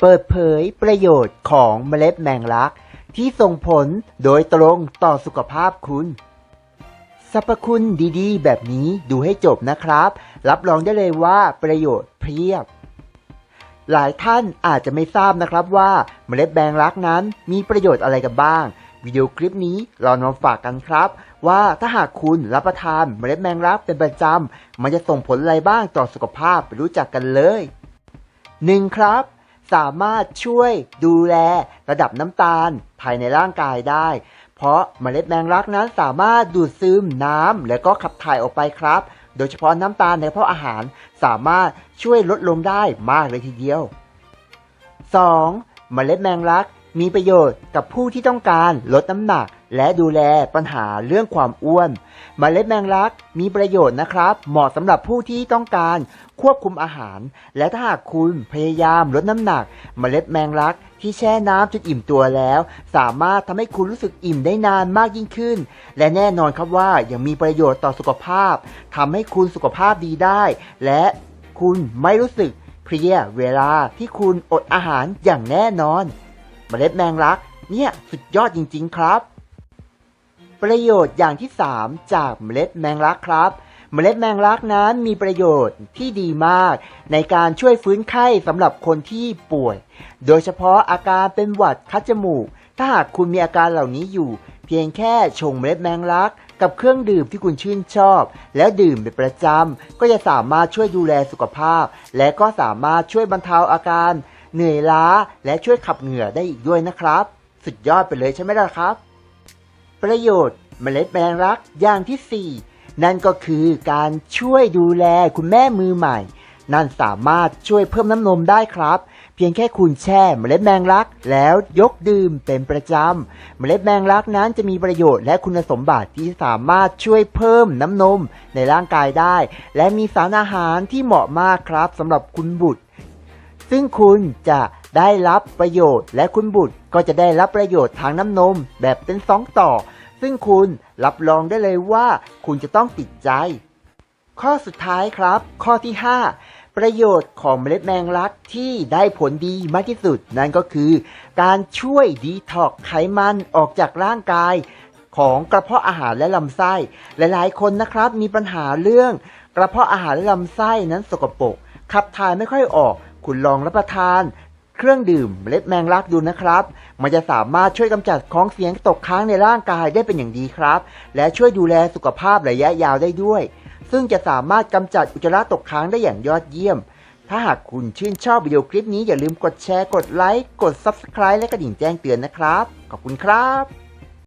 เปิดเผยประโยชน์ของเมล็ดแมงลัก ที่ส่งผลโดยตรงต่อสุขภาพคุณ สรรพคุณดีๆ แบบนี้ดูให้จบนะครับ รับรองได้เลยว่าประโยชน์เพียบ หลายท่านอาจจะไม่ทราบนะครับว่าเมล็ดแมงลักนั้นมีประโยชน์อะไรกันบ้างวิดีโอคลิปนี้เรานำฝากกันครับ ว่าถ้าหากคุณรับประทานเมล็ดแมงลักเป็นประจำมันจะส่งผลอะไรบ้างต่อสุขภาพไปรู้จักกันเลย 1. ครับ สามารถช่วยดูแลระดับน้ำตาลภายในร่างกายได้ เพราะเมล็ดแมงลักนั้นสามารถดูดซึมน้ำและก็ขับถ่ายออกไปครับ โดยเฉพาะน้ำตาลในกระเพาะอาหารสามารถช่วยลดลงได้มากเลยทีเดียว 2. เมล็ดแมงลักมีประโยชน์กับผู้ที่ต้องการลดน้ำหนัก และดูแลปัญหาเรื่องความอ้วนเมล็ดแมงลักมีประโยชน์นะครับ เหมาะสำหรับผู้ที่ต้องการควบคุมอาหาร และถ้าหากคุณพยายามลดน้ำหนักเมล็ดแมงลักที่แช่น้ำจนอิ่มตัวแล้ว สามารถทำให้คุณรู้สึกอิ่มได้นานมากยิ่งขึ้น และแน่นอนครับว่ายังมีประโยชน์ต่อสุขภาพทำให้คุณสุขภาพดีได้ และคุณไม่รู้สึกเพลียเวลาที่คุณอดอาหารอย่างแน่นอนเมล็ดแมงลักเนี่ยสุดยอดจริง ๆ ครับ ประโยชน์อย่างที่ 3 จากเมล็ดแมงลักครับ เมล็ดแมงลักนั้นมีประโยชน์ที่ดีมาก ในการช่วยฟื้นไข้สำหรับคนที่ป่วย โดยเฉพาะอาการเป็นหวัดคัดจมูก ถ้าหากคุณมีอาการเหล่านี้อยู่ เพียงแค่ชงเมล็ดแมงลักกับเครื่องดื่มที่คุณชื่นชอบ แล้วดื่มเป็นประจำ ก็จะสามารถช่วยดูแลสุขภาพ และก็สามารถช่วยบรรเทาอาการ เหนื่อยล้าและช่วยขับเหงื่อได้อีกด้วยนะครับ สุดยอดไปเลยใช่ไหมล่ะครับ ประโยชน์เมล็ดแมงลักอย่างที่ 4 นั่นก็คือการช่วยดูแลคุณแม่มือใหม่ นั่นสามารถช่วยเพิ่มน้ำนมได้ครับ เพียงแค่คุณแช่เมล็ดแมงลัก แล้วยกดื่มเป็นประจำ เมล็ดแมงลักนั้นจะมีประโยชน์และคุณสมบัติที่สามารถช่วยเพิ่มน้ำนมในร่างกายได้ และมีสารอาหารที่เหมาะมากครับสำหรับคุณบุตร ซึ่งคุณจะได้รับประโยชน์และคุณบุตรก็จะได้รับประโยชน์ทางน้ำนมแบบเป็นสองต่อ ซึ่งคุณรับรองได้เลยว่าคุณจะต้องติดใจ ข้อสุดท้ายครับ ข้อที่ 5 ประโยชน์ของเมล็ดแมงลักที่ได้ผลดีมากที่สุด นั่นก็คือ การช่วยดีท็อกไขมันออกจากร่างกาย ของกระเพาะอาหารและลำไส้ หลายๆ คนนะครับมีปัญหาเรื่อง กระเพาะอาหารและลำไส้นั้นสกปรกขับถ่ายไม่ค่อยออก คุณลองรับประทาน เครื่องดื่มเล็ดแมงลักดูนะครับ มันจะสามารถช่วยกำจัดของเสียงตกค้างในร่างกายได้เป็นอย่างดีครับ และช่วยดูแลสุขภาพระยะยาวได้ด้วย ซึ่งจะสามารถกำจัดอุจจาระตกค้างได้อย่างยอดเยี่ยม ถ้าหากคุณชื่นชอบวิดีโอคลิปนี้อย่าลืมกดแชร์ กดไลค์ กด Subscribe และกระดิ่งแจ้งเตือนนะครับ ขอบคุณครับ